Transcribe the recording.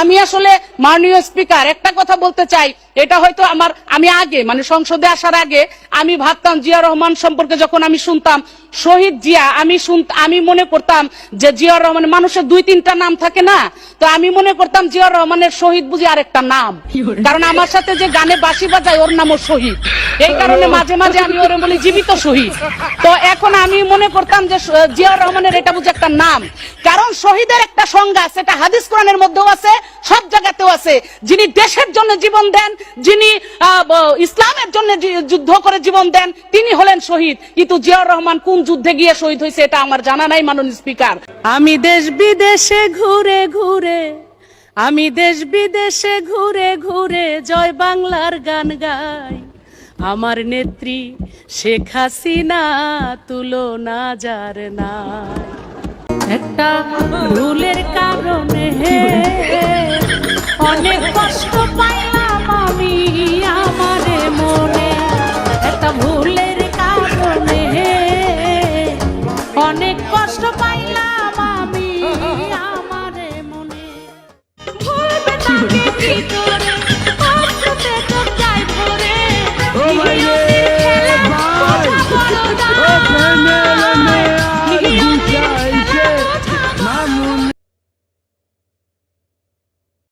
আমি আসলে মাননীয় স্পিকার একটা কথা বলতে চাই। এটা হয়তো আমার আমি আগে মানে সংসদে আসার আগে আমি ভাবতাম জিয়া রহমান সম্পর্কে যখন আমি শুনতাম শহীদ জিয়া আমি শুন আমি মনে করতাম যে জিয়া রহমান মানুষের দুই তিনটা নাম থাকে না? তো আমি মনে করতাম জিয়া রহমানের শহীদ বুঝি আরেকটা নাম। কারণ আমার সাথে যে গানে বাসি বাজায় ওর নামও শহীদ। এই কারণে মাঝে মাঝে আমি ওরে বলি জীবিত শহীদ। তো এখন আমি মনে করতাম যে জিয়া রহমানের এটা বুঝি একটা নাম। কারণ শহীদের একটা সংজ্ঞা আছে, এটা হাদিস কোরআনের মধ্যেও আছে, সব জায়গাতেও আছে। যিনি দেশের জন্য জীবন দেন, যিনি ইসলামের জন্য যুদ্ধ করে জীবন দেন, তিনি হলেন শহীদ। কিন্তু জিয়াউর রহমান কোন যুদ্ধে গিয়ে শহীদ হয়েছে, এটা আমার জানা নাই, মাননীয় স্পিকার। আমি দেশ বিদেশে ঘুরে ঘুরে, আমি দেশ বিদেশে ঘুরে ঘুরে জয় বাংলার গান গাই। আমার নেত্রী শেখ হাসিনা তুলনা যার নাই। একটা ভুলের কারণে হে অনেক কষ্ট পাইলাম আমি আমারে মনে। একটা ভুলের কারণে হে অনেক কষ্ট পাইলাম আমি আমারে মনে। ভুলবে তাকে ভিতরে